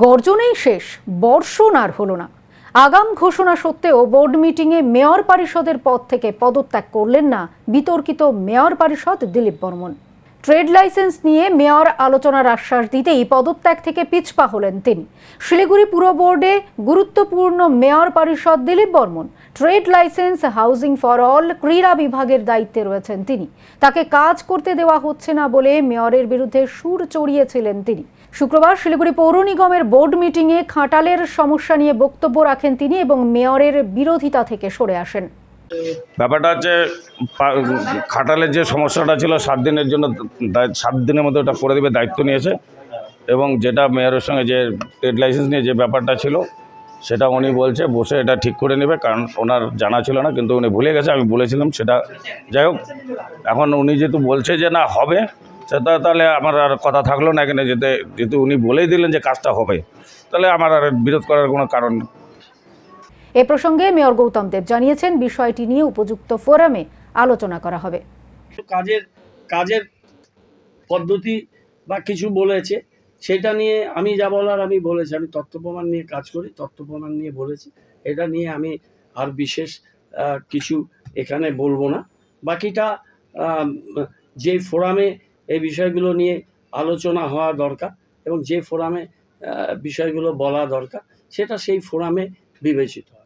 গর্জনেই শেষ, বর্ষণ আর হলো না। আগাম ঘোষণা সত্ত্বেও বোর্ড মিটিংয়ে মেয়র পরিষদের পদ থেকে পদত্যাগ করলেন না বিতর্কিত মেয়র পরিষদ দিলীপ বর্মন। ট্রেড লাইসেন্স নিয়ে মেয়র আলোচনার আশ্বাস দিতেই পদত্যাগ থেকে পিছপা হলেন তিনি। শিলিগুড়ি পুর বোর্ডে গুরুত্বপূর্ণ মেয়র পরিষদ Dilip Barman. Trade licence, housing for all, ক্রীড়া বিভাগের দায়িত্বে রয়েছেন তিনি। তাকে কাজ করতে দেওয়া হচ্ছে না বলে মেয়রের বিরুদ্ধে সুর চড়িয়েছিলেন তিনি। শুক্রবার শিলিগুড়ি পৌর নিগমের বোর্ড মিটিংয়ে খাটালের সমস্যা নিয়ে বক্তব্য রাখেন তিনি এবং মেয়রের বিরোধিতা থেকে সরে আসেন। ব্যাপারটা হচ্ছে খাটালের যে সমস্যাটা ছিল, সাত দিনের জন্য সাত দিনের মধ্যে ওটা করে দেবে, দায়িত্ব নিয়েছে এবং যেটা মেয়রের সঙ্গে যে ট্রেড লাইসেন্স নিয়ে যে ব্যাপারটা ছিল, সেটা উনি বলছে, বসে এটা ঠিক করে নেবে, কারণ ওনার জানা ছিল না, কিন্তু উনি ভুলে গেছে, আমি বলেছিলাম সেটা যাই হোক, এখন উনি যেহেতু বলছে যে না, হবে সেটা তাহলে আমার আর কথা থাকল না এখানে, যেতে যেহেতু উনি বলেই দিলেন যে কাজটা হবে, তাহলে আমার আর বিরোধ করার কোনো কারণ। এ প্রসঙ্গে মেয়র গৌতম দেব জানিয়েছেন, বিষয়টি নিয়ে উপযুক্ত ফোরামে আলোচনা করা হবে। কাজের কাজের পদ্ধতি বা কিছু বলেছে, সেটা নিয়ে আমি যা বলার আমি বলেছি। আমি তথ্য প্রমাণ নিয়ে কাজ করি, তথ্য প্রমাণ নিয়ে বলেছি। এটা নিয়ে আমি আর বিশেষ কিছু এখানে বলব না। বাকিটা যে ফোরামে এই বিষয়গুলো নিয়ে আলোচনা হওয়া দরকার এবং যে ফোরামে বিষয়গুলো বলা দরকার, সেটা সেই ফোরামে বিবেচিত হয়।